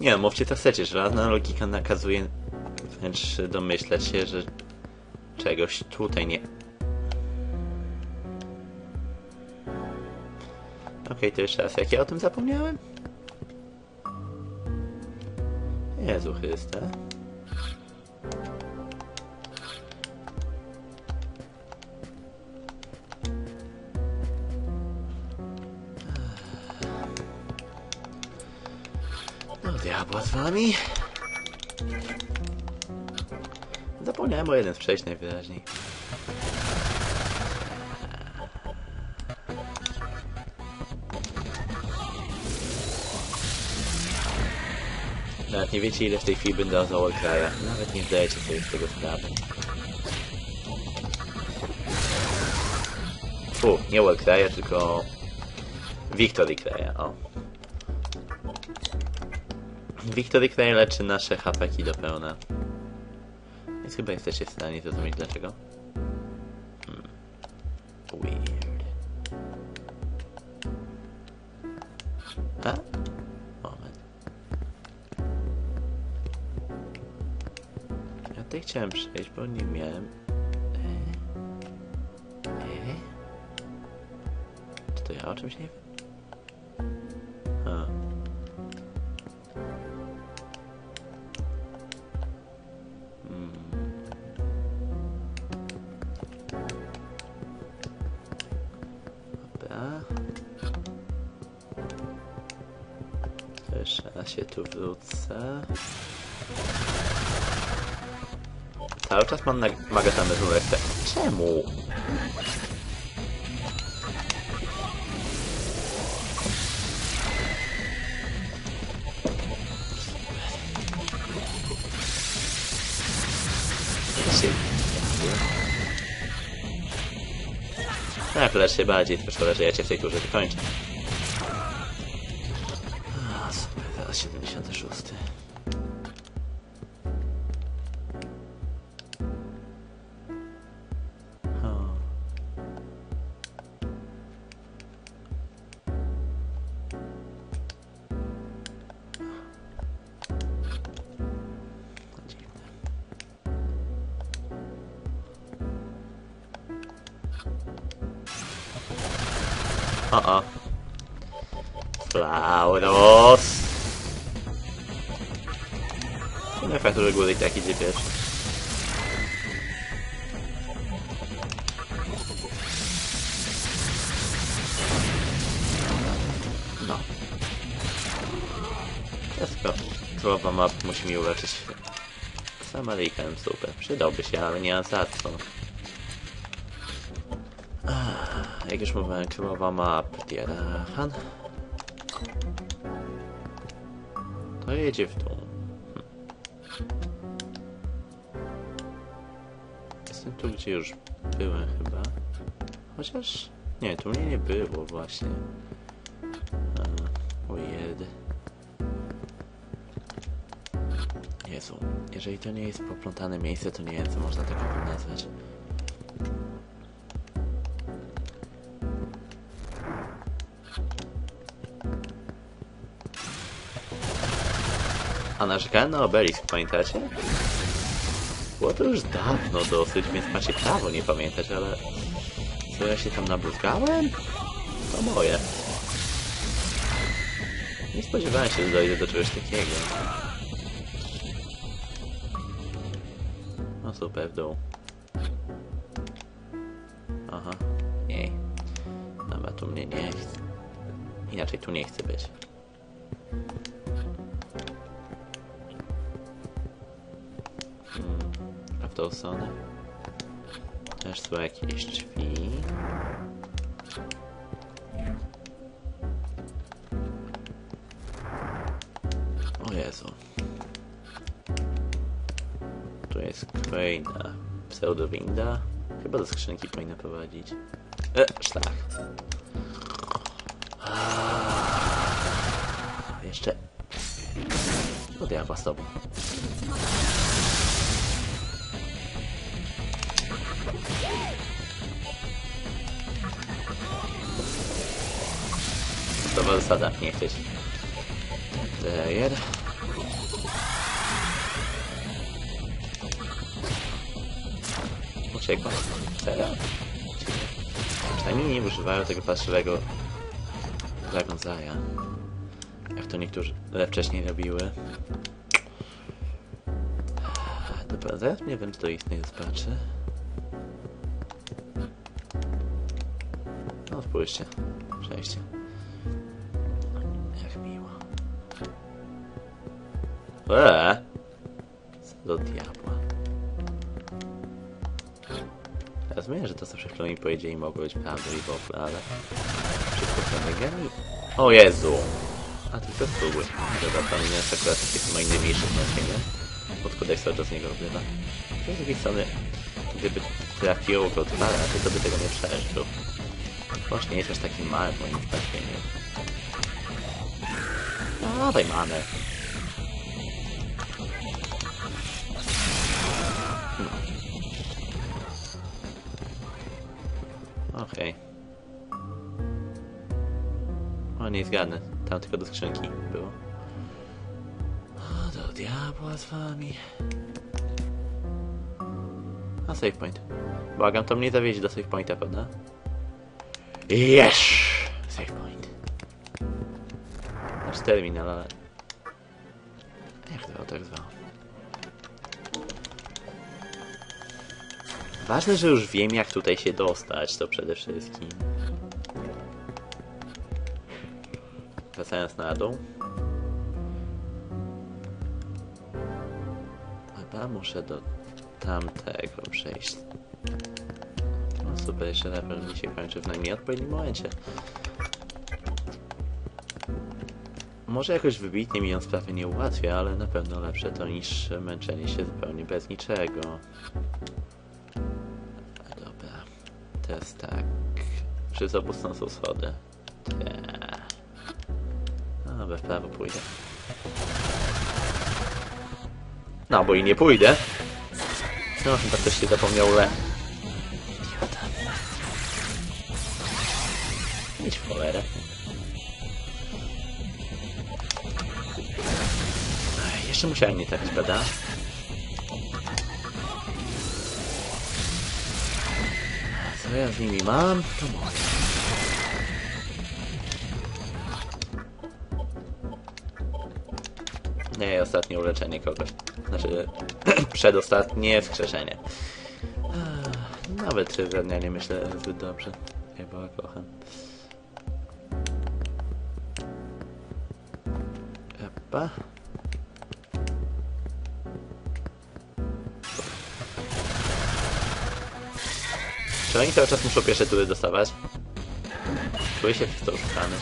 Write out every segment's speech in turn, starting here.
Nie no, mówcie co chcecie, żadna logika nakazuje wręcz domyśleć się, że czegoś tutaj nie... Okej, to jeszcze raz, jak ja o tym zapomniałem? Jezu Chryste. Diabła z wami. Zapomniałem o jeden z przejść najwyraźniej. Nawet nie wiecie ile w tej chwili będę o kraja. Nawet nie zdajecie sobie z tego sprawy. Fu, nie Warcrya, tylko Victory Crya, o. Victory Cry leczy nasze hapeki do pełna. Więc chyba jesteście w stanie zrozumieć dlaczego. Hmm. Weird. A? Moment. Ja tutaj chciałem przejść, bo nie miałem... E? E? Czy to ja o czymś nie wiem? Cały czas mam magatamy rurek. Czemu? Się... Tak, lecz się bardziej, szkoda, że ja cię w tej turze wykończę. O. Flauros. No fakt, że góry i tak idzie pierwszy. No. Wszystko. Słowa map musi mi uleczyć. Samarykan, super. Przydałby się, ale nie za co. Jak już mówiłem, królowa map Diarahan. To jedzie w dół. Hm. Jestem tu, gdzie już byłem chyba. Chociaż... Nie, tu mnie nie było właśnie. A, O jedy. Jezu, jeżeli to nie jest poplątane miejsce, to nie wiem, co można takiego nazwać. A narzekałem na obelisk, pamiętacie? Było to już dawno dosyć, więc macie prawo nie pamiętać, ale... Co ja się tam nabruzgałem? To moje. Nie spodziewałem się, że dojdzie do czegoś takiego. No super, w dół. Aha. Nie. Dobra, tu mnie nie chce. Inaczej tu nie chcę być. A w tą stronę? Też są jakieś drzwi. O Jezu. Tu jest kolejna pseudowinda. Chyba do skrzynki powinna prowadzić. E, szlak. Jeszcze. No diabła z tobą. To była zasada, nie chcieć. Player. Uciekła. Serio? Przynajmniej nie używają tego Dragon Zaya. Jak to niektórzy wcześniej robiły. Dobra, zaraz nie wiem, czy to istnieje zobaczę. No spójrzcie. Przejście. Jak miło. Eee! Co do diabła. Rozumiem, że to co przed chwilą mi powiedzieli mogło być prawdą i w ogóle, ale... Wszystko co geni. O Jezu! A tylko spróbuj. Dobra, to nie jest akurat takie są najmniejsze znaczenie. Pod kodeksa do z niego obrywa. Z drugiej strony, gdyby trafiło go dwa razy, to by tego nie przeżył. Choć nie jest aż taki mały moim zdaniem. No, daj manę. No. Okej. O, nie zgadnę. Tam tylko do skrzynki było. O, do diabła z wami. A save point. Błagam, to mnie zawieźć do save pointa, prawda? Yes! Save point. Znaczy terminal, ale... Jak to tak zwało? Ważne, że już wiem jak tutaj się dostać, to przede wszystkim. Wracając na dół. Chyba muszę do tamtego przejść. Super, jeszcze level mi się kończy w najmniej odpowiednim momencie. Może jakoś wybitnie mi on sprawy nie ułatwia, ale na pewno lepsze to niż męczenie się zupełnie bez niczego. Dobra. Teraz tak. Przez obu stron są schody. Te. No dobra, w prawo pójdę. No, bo i nie pójdę. No, chyba ktoś się zapomniał le. Jeszcze musiałem nie trafić, prawda? Co ja z nimi mam? To. Nie, ostatnie uleczenie kogoś. Znaczy, przedostatnie wskrzeszenie. Nawet ja nie myślę zbyt dobrze. Była kocham. Epa. Czy oni cały czas muszą pierwsze tury dostawać? Czuję się przez to oszukany.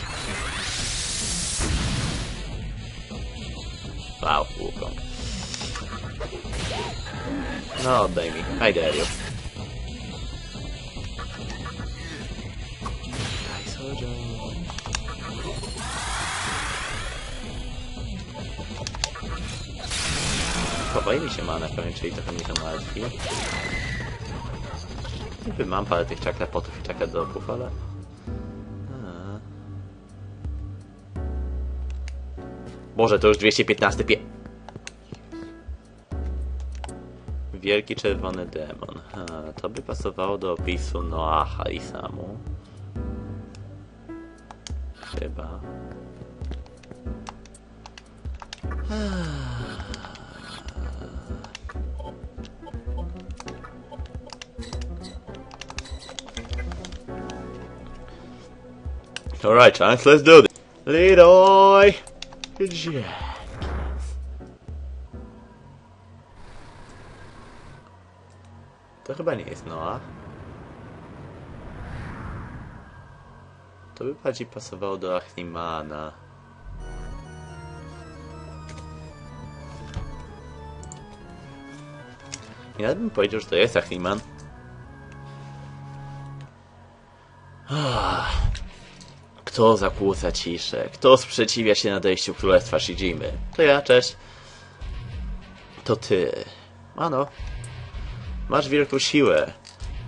Wow, Wukong. No, oddaj mi. I dare you. Chowaj mi się mana pewnie, czyli trochę mnie to martwi. Niby mam parę tych czaklepotów i czakledopów, ale... A. Boże, to już 215 pie... Wielki czerwony demon. A, to by pasowało do opisu Noaha i Samu. Chyba. Alright, Chance, let's do this. Leroy Jenkins. To chyba nie jest Noah. To by bardziej pasowało do Achnimana. I nawet bym powiedział, że to jest Achniman. Kto zakłóca ciszę? Kto sprzeciwia się nadejściu Królestwa Shijimy? To ja, cześć. To ty. Ano. Masz wielką siłę.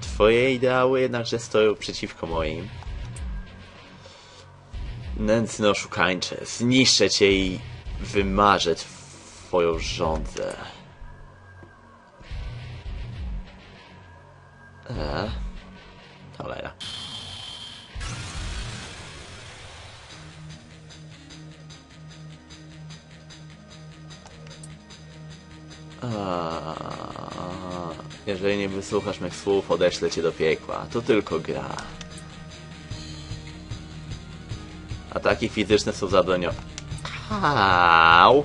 Twoje ideały jednakże stoją przeciwko moim. Nędzny oszukańcze. Zniszczę cię i wymarzę twoją żądzę. Eee. Cholera. Jeżeli nie wysłuchasz mych słów, odeślę cię do piekła. To tylko gra. Ataki fizyczne są zabronione. Au!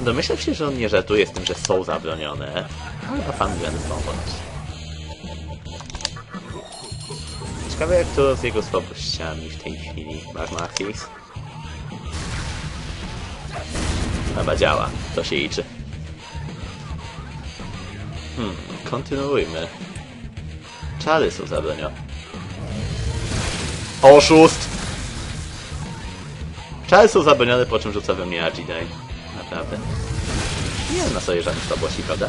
Domyślam się, że on nie żartuje z tym, że są zabronione. Chyba będę spróbować. Ciekawe jak to z jego słabościami w tej chwili. Magmafix. Chyba działa. To się liczy. Hmm, kontynuujmy. Czary są zabronione. Oszust! Czary są zabronione, po czym rzuca we mnie Agidai. Naprawdę. Nie mam na sobie żadnych słabości, prawda?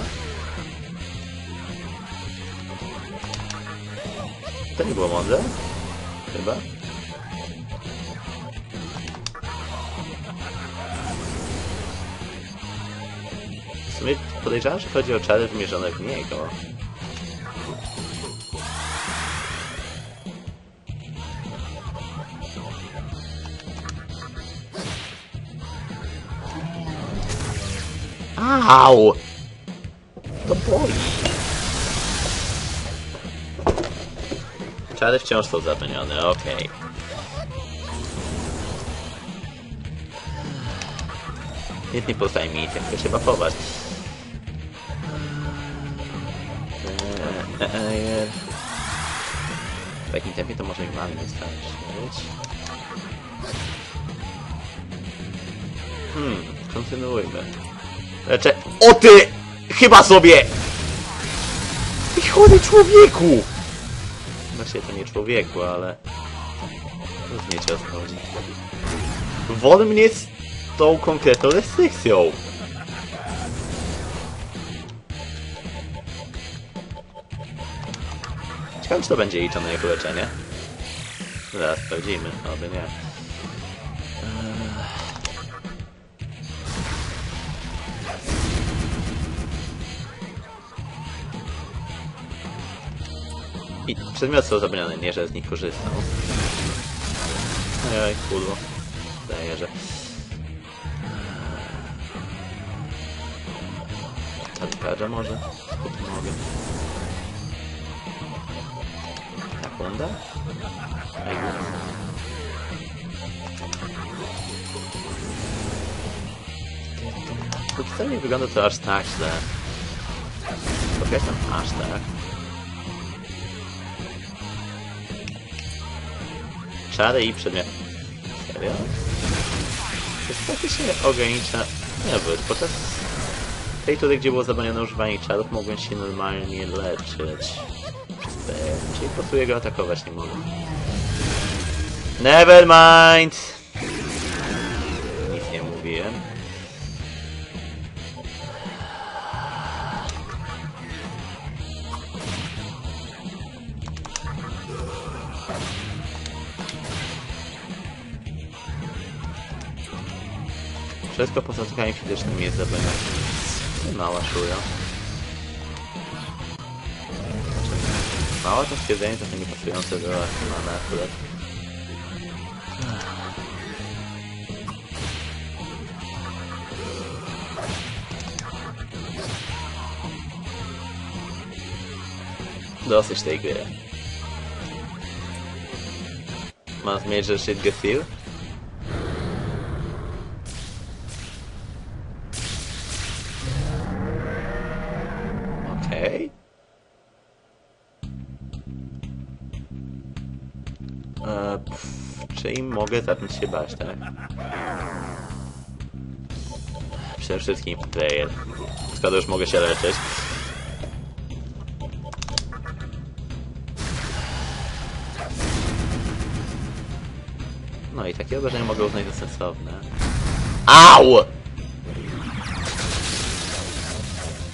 To nie było mądre? Chyba. Sumie podejrzewam, że chodzi o czary wymierzone w niego. Au! To boli. Czary wciąż są zabronione, okej. Nic nie pozostaje mi, tylko się bafować. Eee, W takim tempie to może mi mamy wystarczyć. Hmm, kontynuujmy. Leczę... O ty! Chyba sobie! Ty chory człowieku! Właściwie to nie człowieku, ale... Rozumiecie o co chodzi. Wol mnie z tą konkretną restrykcją. Ciekawe, czy to będzie liczone jako leczenie. Zaraz sprawdzimy, oby nie. I przedmioty są zabraniane, nie, że z nich korzystam. Ojej, kurwa. Zdaje, że... Talikadża może? Kupić mogę. Póki co nie wygląda to aż tak źle. Podkreślam, aż tak. Czary i przedmioty. Serio? Wystarczy się ogranicza... Nie, bo podczas tej tury, gdzie było zabronione używanie czarów, mogłem się normalnie leczyć. Te... Czyli po atakować nie mogę. Never mind! Nic nie mówiłem. Wszystko poza atakami fizycznymi jest zabronione. Mała szuja. Małe to stwierdzenie trochę niepasujące do Archimana akurat. Dosyć tej gry. Masz major shit gefühl? Okej. Czyli mogę zacząć się bać, tak? Przede wszystkim player. Skoro już mogę się leczyć. No i takie obrażenia mogę uznać za sensowne. AU!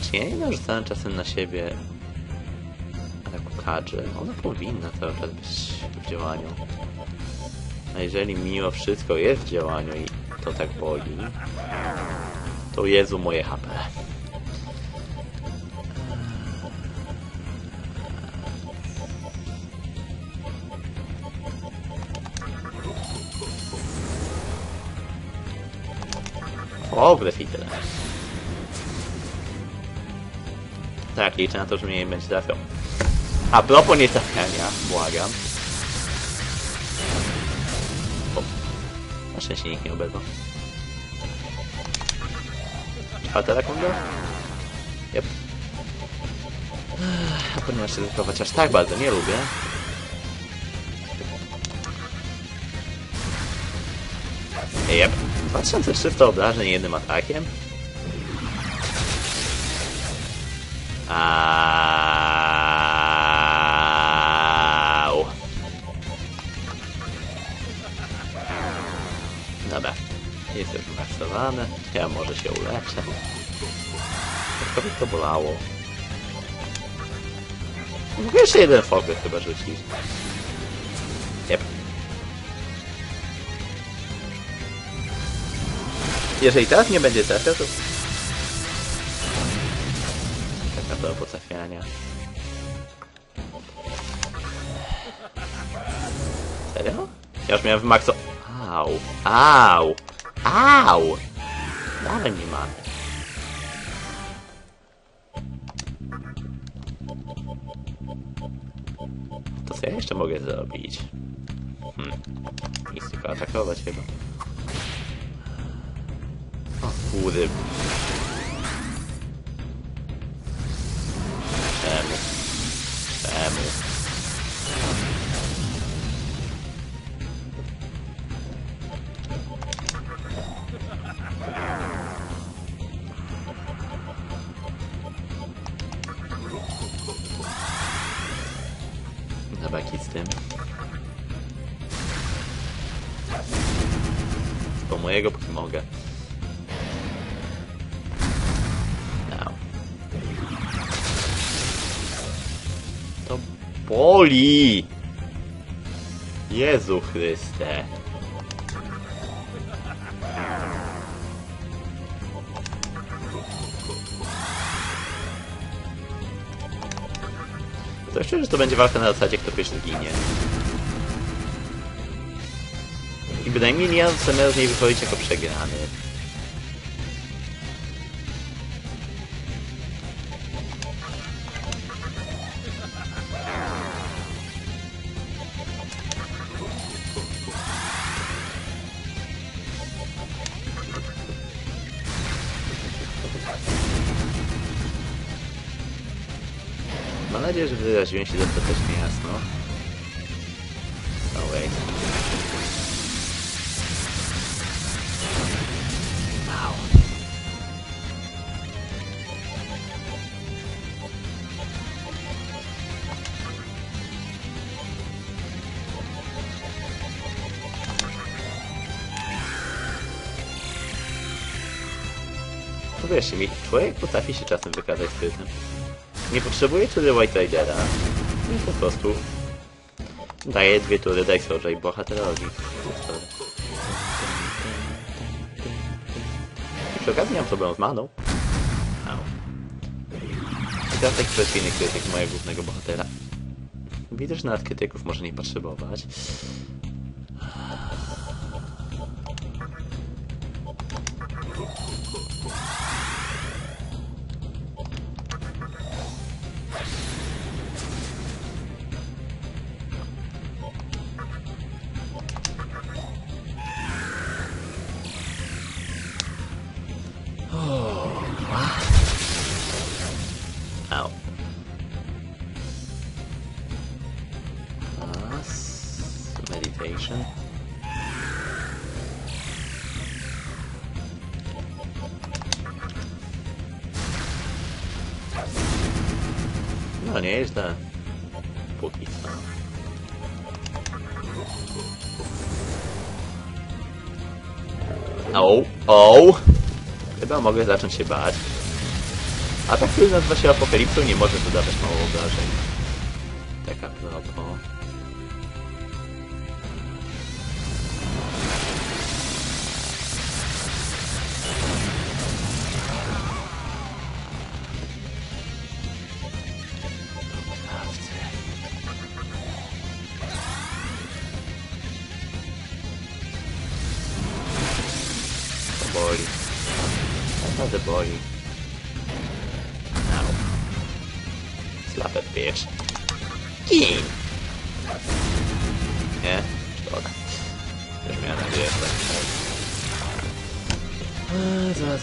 Czy ja nie narzucałem czasem na siebie ataku kadży? Ona powinna cały czas być w działaniu. A jeżeli mimo wszystko jest w działaniu i to tak boli, to Jezu moje HP. O, tyle. Tak, liczę na to, że mnie nie będzie trafiał. A propos nie trafiania, błagam. Szczęście nikt nie obezwał. Czwarta sekunda? Yep. A ponieważ ryzykować aż tak bardzo nie lubię. Yep. 2300 obrażeń jednym atakiem? Ja może się uleczę. Troszkę to bolało. Mogę jeszcze jeden fokus chyba rzucić. Yep. Jeżeli teraz nie będzie trafiał, to... Tak na propos trafiania. Serio? Ja już miałem wymakso... Au! Au! Au! Dalej nie ma. To co ja jeszcze mogę zrobić? Hmm. Nic tylko atakować chyba. O kurde. Czemu? Mogę. Au. To boli! Jezu Chryste. To szczerze, że to będzie walka na zasadzie, kto pierwszy zginie. Bynajmniej nie mam zamiaru z niej wychodzić jako przegrany. Mam nadzieję, że wyraziłem się dostatecznie jasno. Mi, człowiek potrafi się czasem wykazać sprytem. Nie potrzebuję tury White Ridera. I po prostu daję dwie tury Dice'orza i bohaterowi. I przy okazji nie mam problemu z maną. I teraz taki precyzyjny krytyk mojego głównego bohatera. Widzę, że nawet krytyków może nie potrzebować. Co. O, o! Chyba mogę zacząć się bać. Atak, który nazywa się Apokalipsą, nie może dodawać mało obrażeń. Tak a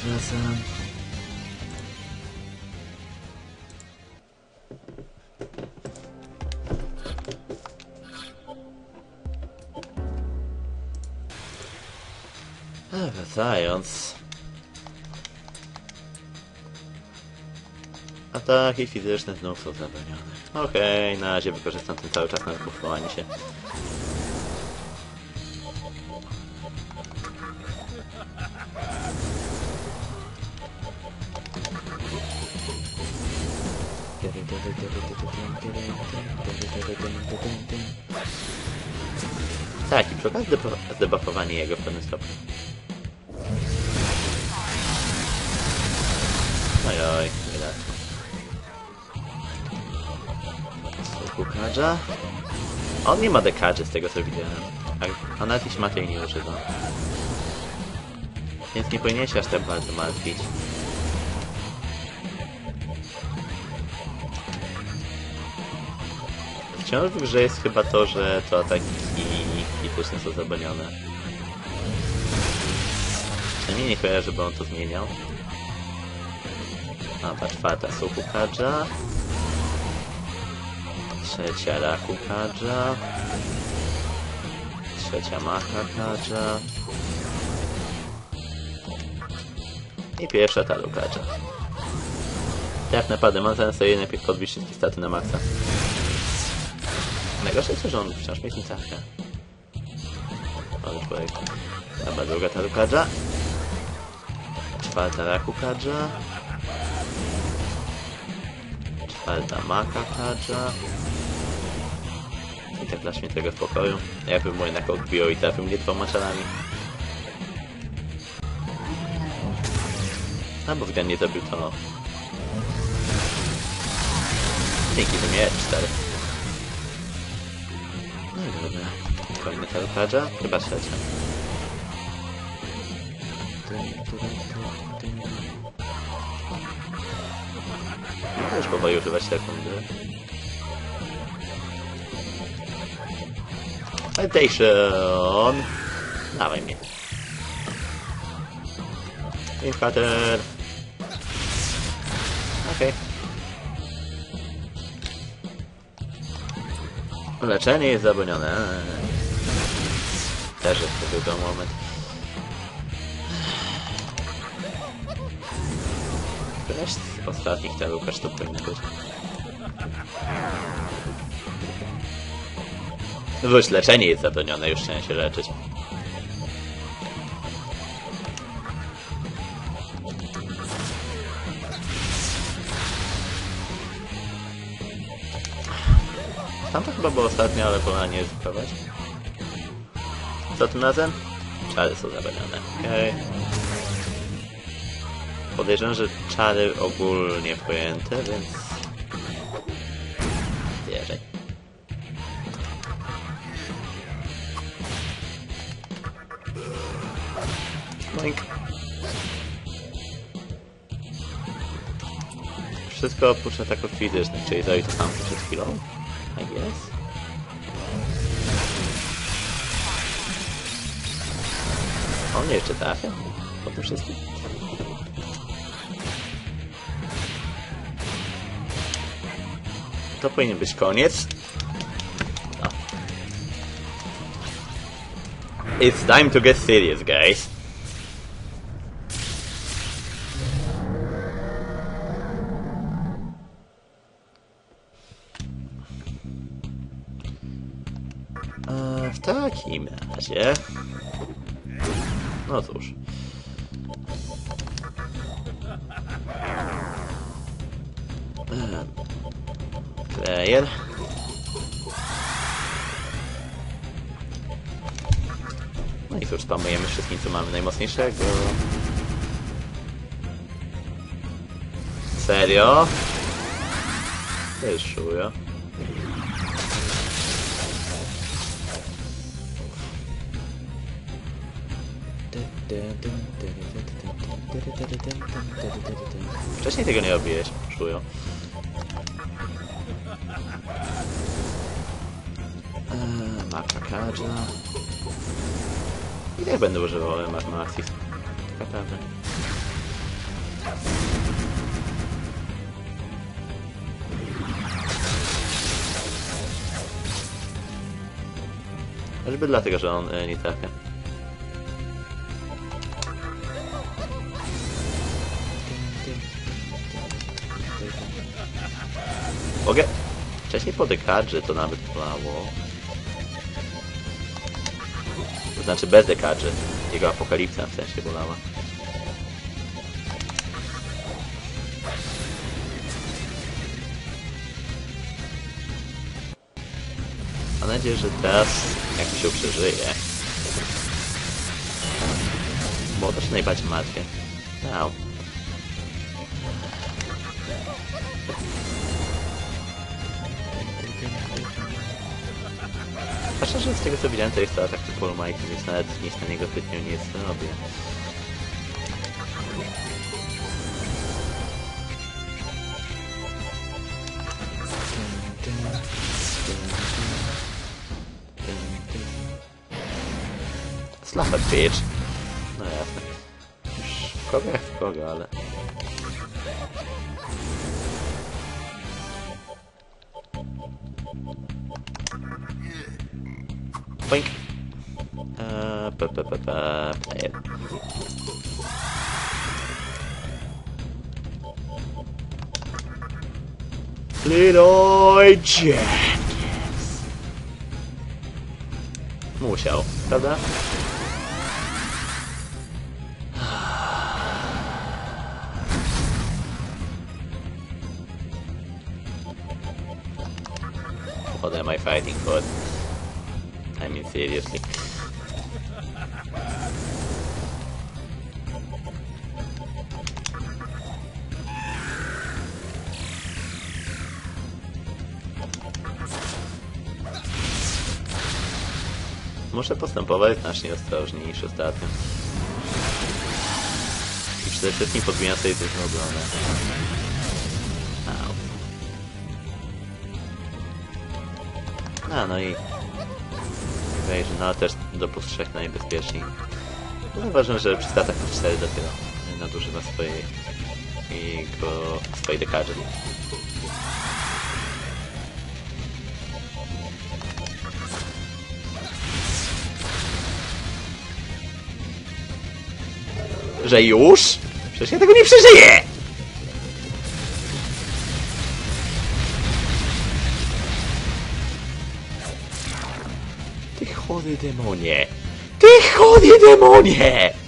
Wracam. A, wracając. Ataki fizyczne znów są zabronione. Okej, na razie wykorzystam ten cały czas na kupowanie się. W pewnym stopniu. Oj, oj, wydać. Kukadża? On nie ma dekadży z tego co widziałem. A, a nawet to jej nie używa. Więc nie powinien się aż tak bardzo martwić. Wciąż w grze jest chyba to, że to ataki fizyczne są zabronione. Przynajmniej nie kojarzę, żeby on to zmieniał. Mapa czwarta Sokukadża. Trzecia Rakukadża. Trzecia Makakadża. I pierwsza Tarukadża. Jak naprawdę mam zamiast sobie najpierw podbić wszystkie staty na maksa. Najgorsze jest że on wciąż mnie nie. Ale człowiek. Dobra, druga Tarukadża. Czwarta Rakukadża. Czwarta Makakadża. I tak dla świętego spokoju. Jakby mu jednak odbiło i trafił mnie dwoma czarami. A bo Wgan nie zrobił to. Dzięki, że miałem cztery. No i dobra. Kolejny Tarukadża. Chyba trzecia. Możesz powoli używać sekundy. Meditation! Dawaj mnie. Infater. Okej. Leczenie jest zabronione. Też jest to tylko moment. Któraś z ostatnich to być. No bo już leczenie jest zabronione, już chciałem się leczyć. Tam to chyba było ostatnio, ale powinna nie zupełnie. Co tym razem? Czary są zabronione. Okej. Podejrzewam, że czary ogólnie pojęte, więc... Wierzę. Boink. Wszystko oprócz ataków fizycznych, czyli zrobi to samo przed chwilą. I guess. On jeszcze trafia? Po tym wszystkim? To powinien być koniec. No. It's time to get serious, guys. A w takim razie... No cóż. Player. No i cóż, spamujemy wszystkim, co mamy najmocniejszego. Serio? Szujo. Wcześniej tego nie robiłeś, czuję. Eee, mapa Kadża. I tak będę używał Maxis. Tak naprawdę. Choćby dlatego, że on e, nie trafia. Mogę? Wcześniej po dekadrze to nawet bolało. To znaczy bez dekadrzy. Jego apokalipsa w sensie bolała. Mam nadzieję, że teraz jak się przeżyje. Bo to się najbardziej martwię. A szczerze z tego co widziałem to jest to atak typu Mike, więc nawet nic na niego zbytnio nie zrobię. It, bitch. No jasne. Już kogo jak kogo, ale... Boink. Eee, pe, pe, pe, pe, player. Leroy Jenkins. Musiał, prawda? What am I fighting for? Seriously. Muszę postępować znacznie ostrożniej niż ostatnio. I przede wszystkim podbijam sobie też obronę. A, no i... Że no też do plus 3 najbezpieczniej. Zauważyłem, że przy statach plus 4 dopiero nadużywa swojej... jego... swojej dekadzy. Że już? Przecież ja tego nie przeżyję! Demonie! Ty chody demonie!